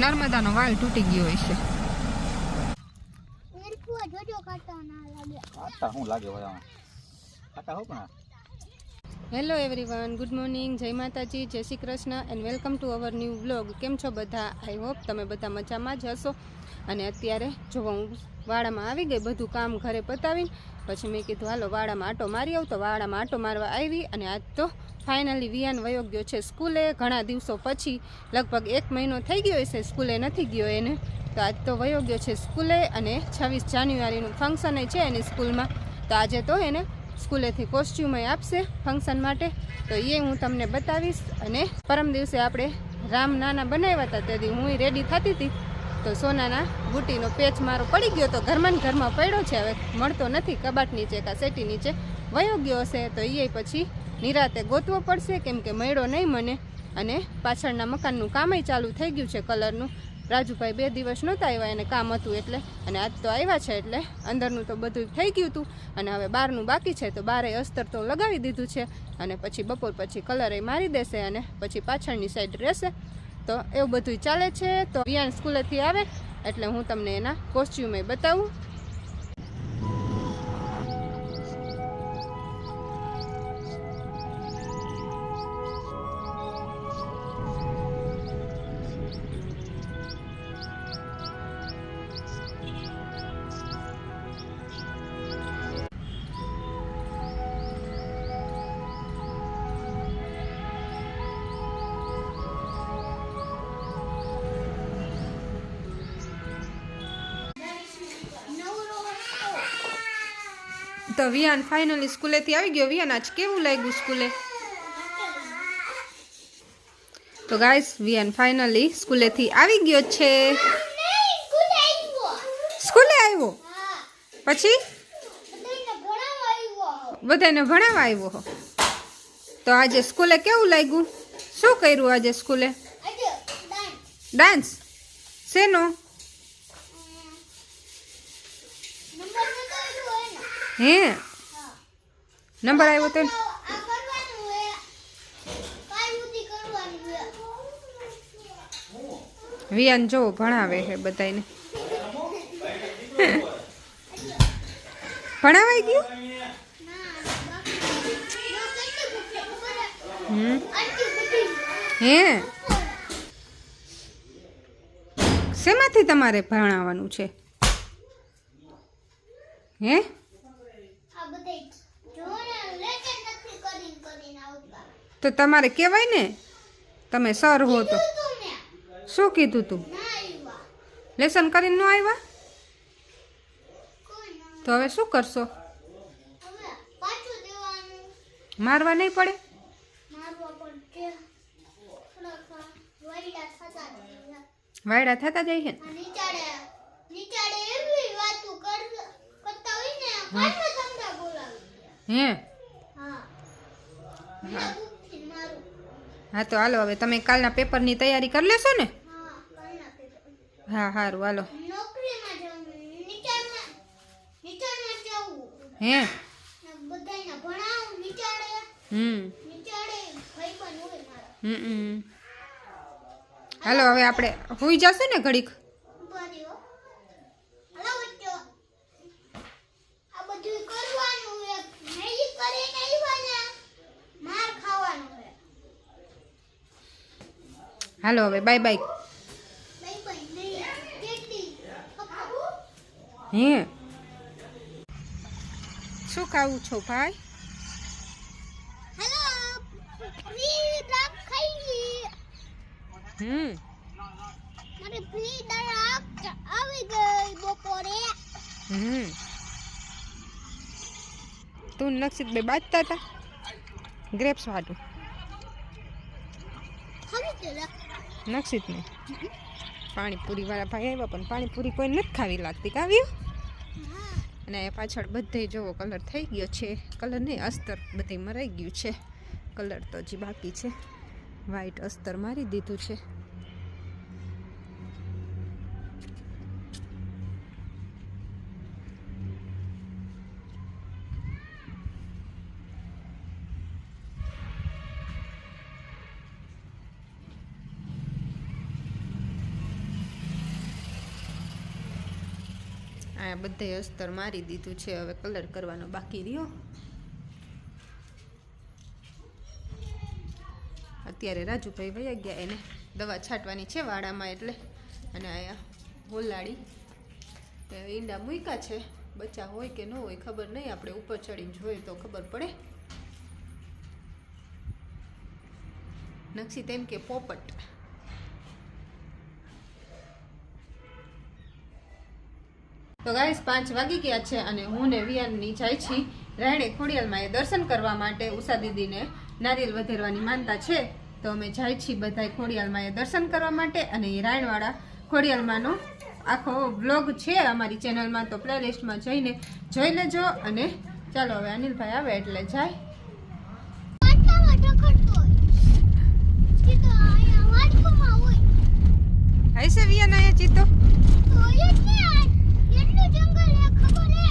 નર્મદાનો વાલ તૂટી ગયો હોય છે. એરકુઆ જોજો કાંટા ના લાગે. આમાં? આટા હો પણ હેલો એવરીવન ગુડ મોર્નિંગ જય માતાજી, જય Shri Krishna and welcome to our new blog કેમ છો બધા? આઈ હોપ તમે બધા મજામાં જ હશો. અને અત્યારે જો હું વાડામાં આવી ગઈ, બધું કામ ઘરે પતાવીને, પછી મેં કીધું, હાલો, વાડામાં આટો મારી આવું. તો વાડામાં આટો મારવા આવી અને આજ તો ફાઇનલી વિયાન વયો ગયો છે સ્કૂલે. ઘણા દિવસો પછી, લગભગ એક મહિનો થઈ ગયો છે સ્કૂલે નથી ગયો એને. તો આજ તો વયો ગયો છે સ્કૂલે અને છવ્વીસ જાન્યુઆરીનું ફંક્શન છે એની સ્કૂલમાં. તો આજે તો એને સ્કૂલેથી કોસ્ચ્યુમય આપશે ફંક્શન માટે. તો એ હું તમને બતાવીશ અને પરમ દિવસે આપણે રામ નાના બનાવ્યા હતા, તેથી હું રેડી થતી હતી. તો સોનાના બુટીનો પેચ મારો પડી ગયો તો ઘરમાં ઘરમાં પડ્યો છે, હવે મળતો નથી. કબાટ નીચે કાં સેટી નીચે વયો ગયો હશે, તો એ પછી નિરાતે ગોતવો પડશે, કેમ કે મળ્યો નહીં મને. અને પાછળના મકાનનું કામય ચાલુ થઈ ગયું છે, કલરનું. રાજુભાઈ બે દિવસ નહોતા આવ્યા, એને કામ હતું એટલે. અને આજ તો આવ્યા છે એટલે અંદરનું તો બધું થઈ ગયું હતું. અને હવે બહારનું બાકી છે, તો બારે અસ્તર તો લગાવી દીધું છે. અને પછી બપોર પછી કલર મારી દેશે અને પછી પાછળની સાઈડ રહેશે. તો એવું બધું ચાલે છે. તો વિયાન સ્કૂલેથી આવે, એટલે હું તમને એના કોસ્ચ્યુમે બતાવું. તો વિયાન ફાઇનલી સ્કૂલેથી આવી ગયો. વિયાન આજ કેવું લાગ્યું સ્કૂલે? તો ગાઈસ વિયાન ફાઇનલી સ્કૂલેથી આવી ગયો છે. સ્કૂલે આવ્યો? પછી? બધાને ભણાવવા આવ્યો. તો આજે સ્કૂલે કેવું લાગ્યું? શું કર્યું આજે સ્કૂલે? ડાન્સ શેનો નંબર નતો આવ્યો એનો હે? નંબર આવ્યો તે. વિયાન જો ભણાવે છે બધાને ભણાવાઈ ગયું? હે? શેમાંથી તમારે ભણાવવાનું છે? હે આ બધી જોને લેકે નથી કરીને કરીને આવતા તો તમારે કહેવાય ને તમે સર હો તો. શું કીધું તું? લેસન કરીને ન આવ્યા તો હવે શું કરશો? મારવા નહીં પડે? વાયડા થતા જાય. છે ને આ નીચાડે નીચાડે એવી વાતો કર કરતા હોય ને કાંઈ તમને બોલાવી દે હે હા મેં બુકથી મારું હા તો હાલો હવે તમે કાલના પેપરની તૈયારી કરી લેશો ને? હા સારું હાલો. હે? હમ હમ. હાલો હવે આપણે હોઈ જશું ને ઘડીક ઊભા રહ્યો. હાલો વચ્ચો. આ બધું કરવાનું હે. નહીં કરીને આવ્યા ને, માર ખાવાનું હે. હાલો હવે બાય બાય. હે? શું ખાવું છો ભાઈ. હમ. મારે ફ્રી દાળ આવી ગઈ બપોરે. હમ. તું નક્ષિત બે બાજતા હતા ગ્રેપ્સ વાટું ખાવી છે લે. નક્ષિત ને પાણીપુરી વાળા ભાઈ આવ્યા પણ પાણીપુરી કોઈ નથી ખાવી લાગતી. કાવ્યું અને પાછળ બધે જોવો, કલર થઈ ગયો છે. કલર નહીં, અસ્તર બધે મરાઈ ગયું છે. કલર તો હજી બાકી છે. વ્હાઈટ અસ્તર મારી દીધું છે. આ બધે અસ્તર મારી દીધું છે, હવે કલર કરવાનો બાકી રહ્યો. અત્યારે રાજુભાઈ વયા ગયા એને દવા છાંટવાની છે વાડામાં એટલે, અને અહીંયા હોલાડી ઈંડા મૂક્યા છે, બચ્ચા હોય કે ન હોય ખબર નહીં, આપણે ઉપર ચડીને જોઈએ તો ખબર પડે. નક્ષી તેમ કે પોપટ. તો ગાઈસ પાંચ વાગી ગયા છે અને હું ને વિયાનની જાય છી. રાયણે ખોડિયાલમાં એ દર્શન કરવા માટે ઉષા દીદીને નારિયેલ વધેરવાની માનતા છે. તો અમે જાય છીએ બધાય ખોડિયાલમાં એ દર્શન કરવા માટે અને એ રાયણવાળા ખોડિયાલમાંનો આખો બ્લોગ છે અમારી ચેનલમાં તો પ્લેલિસ્ટમાં જઈને જોઈ લેજો અને ચાલો હવે અનિલભાઈ આવે એટલે જાય. છે વિયાન અહીંયા ચીતો તો હોય જ ને આ કેટલું જંગલ હે ખબર હે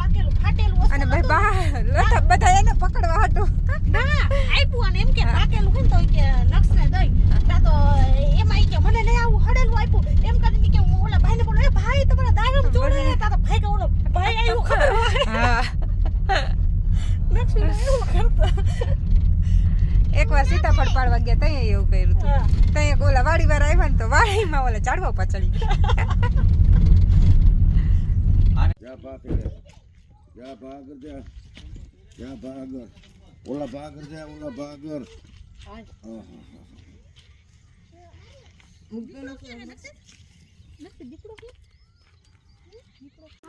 ત્યાં અને ભાઈ બા બધા એને પકડવા હે ના આપ્યું અને એમ કે ન હોય હા કે નક્ષને દઈ. નાખ્યા તો મોટા કે મને લઈ આવું હડેલું આપ્યું. એમ દાયડમ તોડવા હા જાગી જાગો ભાઈ એ ભાઈ તમારા ગઈ જોડે ને તો ભાઈ કે ઓલો ભાઈ બા ખબર બધા એને એવું હતું હા એકવાર સીતાફળ પાડવા ગયા ત્યાં એવું કર્યું હતું ત્યાં ઓલા વાડી વાર આવ્યા ને તો વાડીમાં ઓલા ચાડવા પાછળી ગયા. ભાગર ભાગર? ઓલા ભાગર ઓલા ભાગર.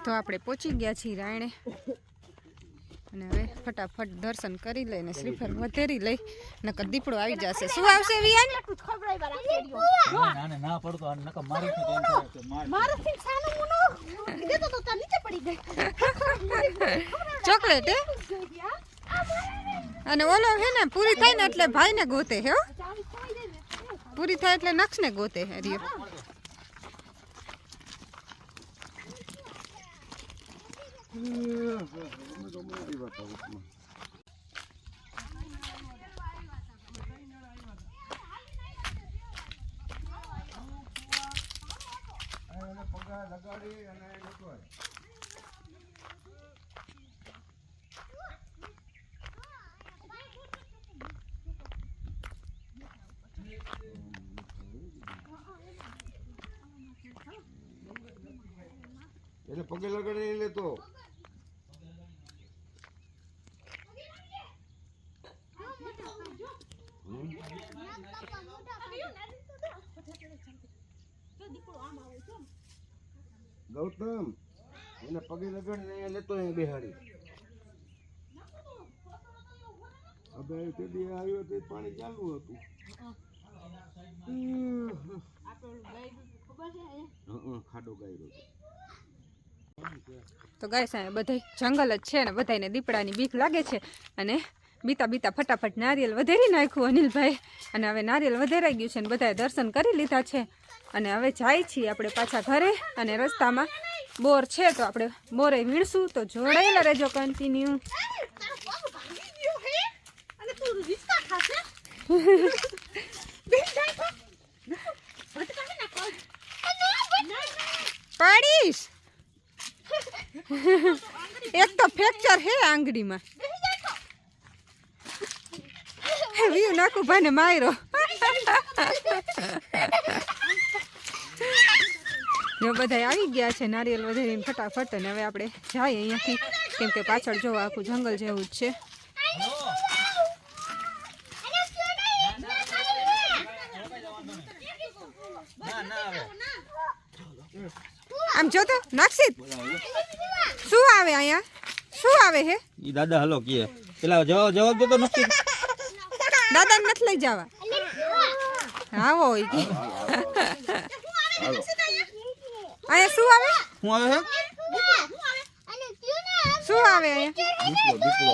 તો આપણે પહોંચી ગયા છીએ રાયણે. અને હવે ફટાફટ દર્શન કરી લઈને શ્રીફળ વધેરી લઈ નકર દીપડો આવી જશે. શું આવશે વિયાન? ના પડતો. નકર મારી છે તો એમ કે ચોકલેટ હે અને ઓલો હે ને પૂરી થાય ને એટલે ભાઈને ગોતે હે પૂરી થાય એટલે નક્ષને ગોતે હે રહ્યો એને પગે લગાડી લેતો ગૌતમ એને પગે લગાડી અહીંયા લેતો અહીંયા બિહારી હવે તે દી આવ્યો તે પાણી ચાલુ હતું. ખાડો ગાયરો હતો. તો ગાય સાહેબ બધા જંગલ જ છે ને બધાને દીપડાની બીક લાગે છે. અને બીતા બીતા ફટાફટ નારિયેલ વધેરી નાખ્યું અનિલભાઈ. અને હવે નારિયેલ વધારાઈ ગયું છે ને બધાએ દર્શન કરી લીધા છે. અને હવે જાય છીએ આપણે પાછા ઘરે અને રસ્તામાં. બોર છે તો આપણે બોરે વીણશું. તો જોડાયેલા રહેજો કન્ટિન્યુ પાડીશ! એક તો ફ્રેક્ચર હે આંગળીમાં. વ્યુ નાખું ભાને માયરો જો બધા આવી ગયા છે, નારિયેલ વધારીને ફટાફટ અને હવે આપણે જાય અહીંયાથી. કેમ કે પાછળ જો આખું જંગલ જેવું જ છે. ના ના આમ જો તો નાક્ષિત શું આવે અહીંયા? શું આવે હે? ઈ દાદા હલો કીએ પેલા જવાબ જવાબ દેતો નથી. દાદાને નથી લઈ જવા. આવો ઈ કે. અહીંયા શું આવે? હું આવે છે અને કયું ને આમ શું આવે અહીંયા? દીકરો દીકરો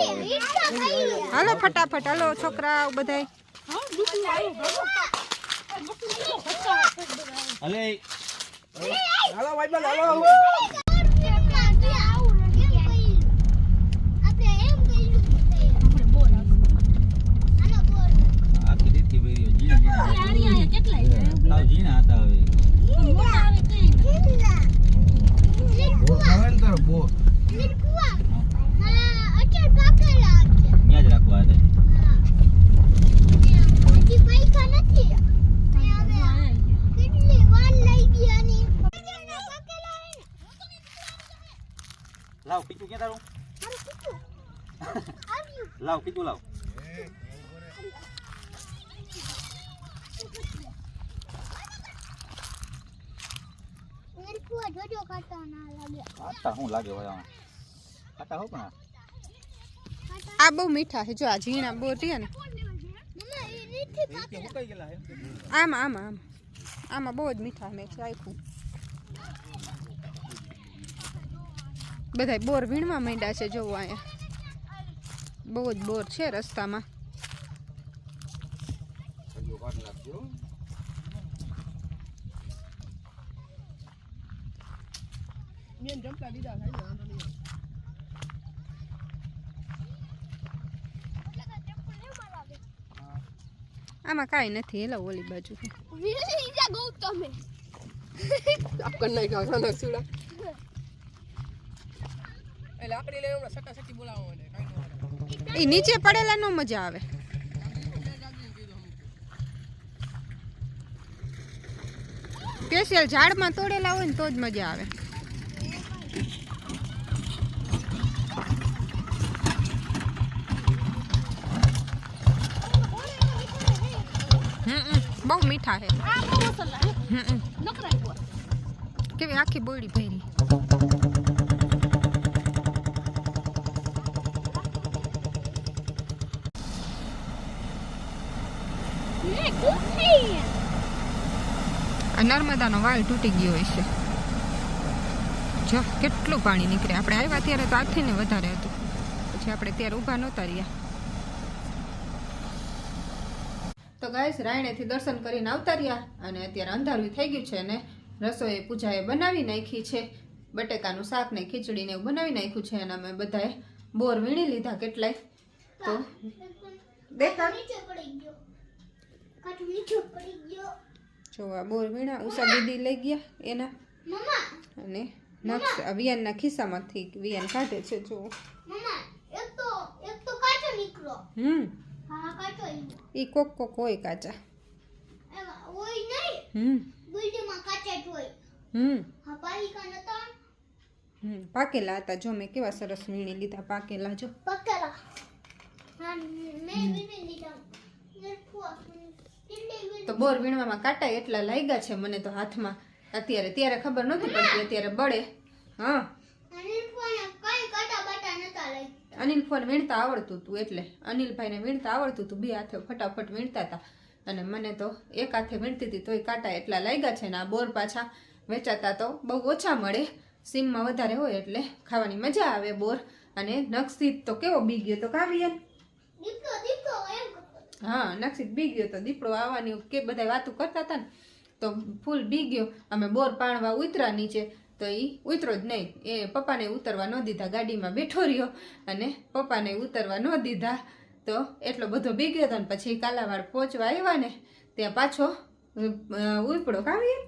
આવે હાલો ફટાફટ હાલો છોકરા બધાય. અલે આખી રીતથી ભર્યો ઝીણા ઝીણા સાવ ઝીણા હતા હવે બોર ખાવે ને તારે બોર ત્યાં જ રાખવા હતા લાવ પીછું ક્યાં તારું? લાવ પીછું લાવ. ખાટા શું લાગે ભાઈ આમાં? હો પણ આ. બહુ મીઠા છે જો આ ઝીણા બહુ રહ્યા ને. આમાં આમાં આમાં. આમાં બહુ જ મીઠા મેં ચાખ્યું બધાય બોર વીણવા માંડ્યા છે જોવો અહીંયા. બહુ જ બોર છે રસ્તામાં. આમાં કાંઈ નથી એલા ઓલી બાજુ. ગૌતમે. એ નીચે પડેલા નો મજા આવે. સ્પેશિયલ ઝાડમાં તોડેલા હોય ને તો જ મજા આવે. હમ બહુ મીઠા છે. હમ કેવી આખી બોડી ભરી. આ નર્મદાનો વાલ તૂટી ગયો છે જો કેટલું પાણી નીકળે. આપણે આવ્યા ત્યારે તો આથી ને વધારે હતું. પછી આપણે ત્યારે ઊભા નહોતા રહ્યા. તો ગાય રાયણેથી દર્શન કરીને આવતા રહ્યા અને અત્યારે અંધારું થઈ ગયું છે અને રસોઈ પૂજાએ બનાવી નાખી છે. બટેકાનું શાક ને ખીચડીને એવું બનાવી નાખ્યું છે અને અમે બધાએ બોર વીણી લીધા કેટલાય. તો દેખા નીચે પડી ગયો કાટ નીચે પડી ગયો જો આ બોર વીણા ઉષા દીદી લઈ ગયા એના? અને નક્ષ વિયાનના ખિસ્સામાંથી વિયાન કાઢે છે જો હમ. ઈ કોક કોક હોય કાચા. હમ. પાકેલા હતા જો મેં કેવા સરસ વીણી લીધા પાકેલા જો. પાકેલા. મેં લીધા. તો બોર વીણવામાં કાંટા એટલા લાગ્યા છે મને તો હાથમાં. અત્યારે ત્યારે ખબર નહોતી પડતી અત્યારે બળે. હા. અનિલ ફોન વીણતા આવડતું હતું એટલે. અનિલભાઈને વીણતા આવડતું હતું બે હાથે ફટાફટ વીણતા હતા અને મને તો એક હાથે વીણતી હતી તોય કાંટા એટલા લાગ્યા છે ને આ બોર પાછા વેચાતા તો બહુ ઓછા મળે. સીમમાં વધારે હોય એટલે ખાવાની મજા આવે બોર. અને નક્ષિત તો કેવો બી ગયો તો કાવ્ય દીપકો દીપકો એમ હા નક્ષિત બી ગયો તો દીપડો આવવાની કે બધા વાતો કરતા હતા ને, તો ફૂલ બી ગયો. અમે બોર પાણવા ઉતરા નીચે, તો એ ઉતરો જ નહીં. એ પપ્પાને ઉતરવા ન દીધા, ગાડીમાં બેઠો રહ્યો અને પપ્પાને ઉતરવા ન દીધા. તો એટલો બધો બી ગયો હતો ને પછી કાલાવાડ પહોંચવા આવ્યા ને, ત્યાં પાછો ઉપડો કાવીએ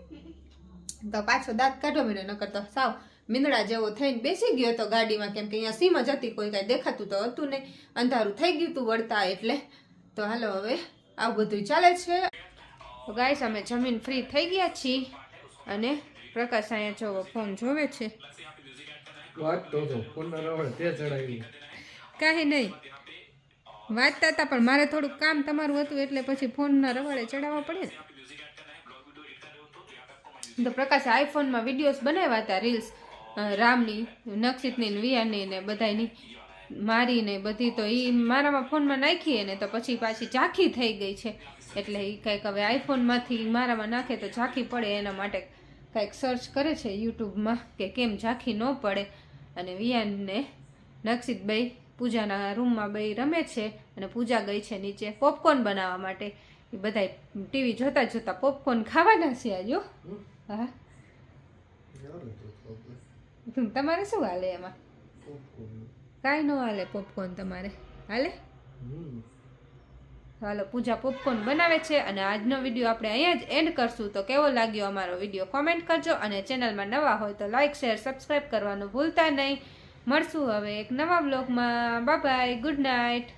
તો પાછો દાંત કાઢો મીડો ન કરતો સાવ મીંદડા જેવો થઈને બેસી ગયો હતો ગાડીમાં, કેમ કે અહીંયા સીમ જ હતી, કોઈ કાંઈ દેખાતું તો હતું નહીં. અંધારું થઈ ગયું હતું વળતા એટલે તો હાલો હવે આવું બધું ચાલે છે. તો ગાઈસ અમે જમીન ફ્રી થઈ ગયા છીએ અને પ્રકાશ અહીંયા જોવો ફોન જોવે છે. કાંઈ નહીં. વાંચતા હતા પણ મારે થોડુંક કામ તમારું હતું એટલે પછી ફોનના રવાડે ચડાવવા પડે ને. તો પ્રકાશ આઈફોનમાં વિડીયોઝ બનાવ્યા હતા રીલ્સ રામની નક્ષિતની વિયાની ને બધાની મારી ને બધી તો એ મારામાં ફોનમાં નાખીએ ને તો પછી પાછી ઝાંખી થઈ ગઈ છે. એટલે એ કંઈક હવે આઈફોનમાંથી મારામાં નાખે તો ઝાંખી પડે એના માટે કંઈક સર્ચ કરે છે યુટ્યુબમાં કે કેમ ઝાંખી ન પડે. અને વિયાનને નક્ષિતભાઈ પૂજાના રૂમમાં બે રમે છે અને પૂજા ગઈ છે નીચે પોપકોર્ન બનાવવા માટે. એ બધા ટીવી જોતા જોતા પોપકોર્ન ખાવાના છે આજુ હા. તમારે શું હાલે એમાં? કાંઈ ન હાલે પોપકોર્ન તમારે. હાલે? હાલો, પૂજા પોપકોર્ન બનાવે છે અને આજનો વીડિયો આપણે અહીંયા જ એન્ડ કરશું. તો કેવો લાગ્યો અમારો વીડિયો કોમેન્ટ કરજો અને ચેનલમાં નવા હોય તો લાઇક શેર સબસ્ક્રાઈબ કરવાનું ભૂલતા નહીં. મળશું હવે એક નવા બ્લોગમાં બાય ગુડ નાઇટ